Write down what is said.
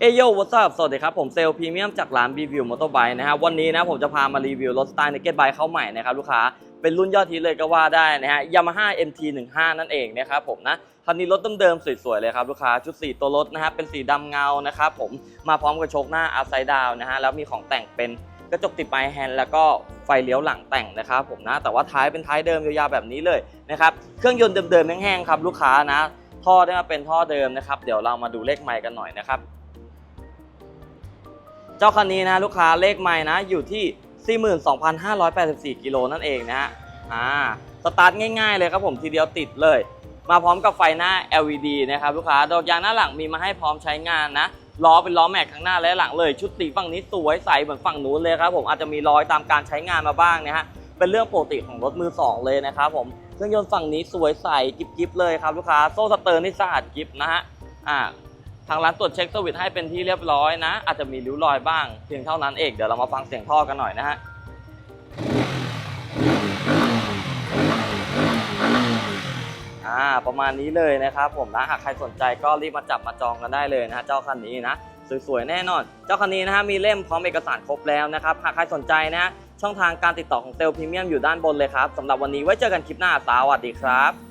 เอโยวัสดุสวัสดีครับ ผมเซลล์พรีเมียมจากร้าน b ีวิวมอเตอร์ไบค์นะครับวันนี้นะผมจะพามารีวิวรถสไตล์เนกเก็ตไบค์เข้าใหม่นะครับลูกค้าเป็นรุ่นยอดฮิตเลยก็ว่าได้นะฮะยามาฮ่า MT15 นั่นเองนะครับผมนะคันนี้รถเดิมๆสวยๆเลยครับลูกค้าชุดสีตัวรถนะฮะเป็นสีดำเงานะครับผมมาพร้อมกับโชคหน้าอัพไซด์ดาวนะฮะแล้วมีของแต่งเป็นกระจกติดปลายแฮนด์แล้วก็ไฟเลี้ยวหลังแต่งนะครับผมนะแต่ว่าท้ายเป็นท้ายเดิมยาวๆแบบนี้เลยนะครับเครื่องยนต์เดิมๆแห้งๆครับลูกค้านะท่อได้มาเป็นท่อเดิมนะครับเดี๋ยวเรามาดูเลขไมค์กันหน่อยนะครับ เจ้าคันนี้นะลูกค้าเลขไม้นะอยู่ที่ 42,584 กิโลนั่นเองนะฮะอ่าสตาร์ทง่ายๆเลยครับผมทีเดียวติดเลย มาพร้อมกับไฟหน้า LED นะครับลูกค้าดอกยางหน้าหลังมีมาให้พร้อมใช้งานนะล้อเป็นล้อแม็กข้างหน้าและหลังเลย ชุดตีฝั่งนี้สวยใสเหมือนฝั่งนู้นเลยครับผมอาจจะมีรอยตามการใช้งานมาบ้างนะฮะเป็นเรื่องปกติของรถมือสองเลยนะครับผมเครื่องยนต์ฝั่งนี้สวยใสกิ๊บๆเลยครับลูกค้าโซ่สเตอร์นี่สะอาดกิบนะฮะอ่า ทางร้านตรวจเช็คสวิตช์ให้เป็นที่เรียบร้อยนะ อาจจะมีริ้วรอยบ้างเพียงเท่านั้นเองเดี๋ยวเรามาฟังเสียงท่อกันหน่อยนะฮะอ่าประมาณนี้เลยนะครับผมนะหากใครสนใจก็รีบมาจับมาจองกันได้เลยนะฮะเจ้าคันนี้นะสวยๆแน่นอน เจ้าคันนี้นะฮะมีเล่มพร้อมเอกสารครบแล้วนะครับหากใครสนใจนะฮะช่องทางการติดต่อของเซลล์พรีเมียมอยู่ด้านบนเลยครับสำหรับวันนี้ไว้เจอกันคลิปหน้าสวัสดีครับ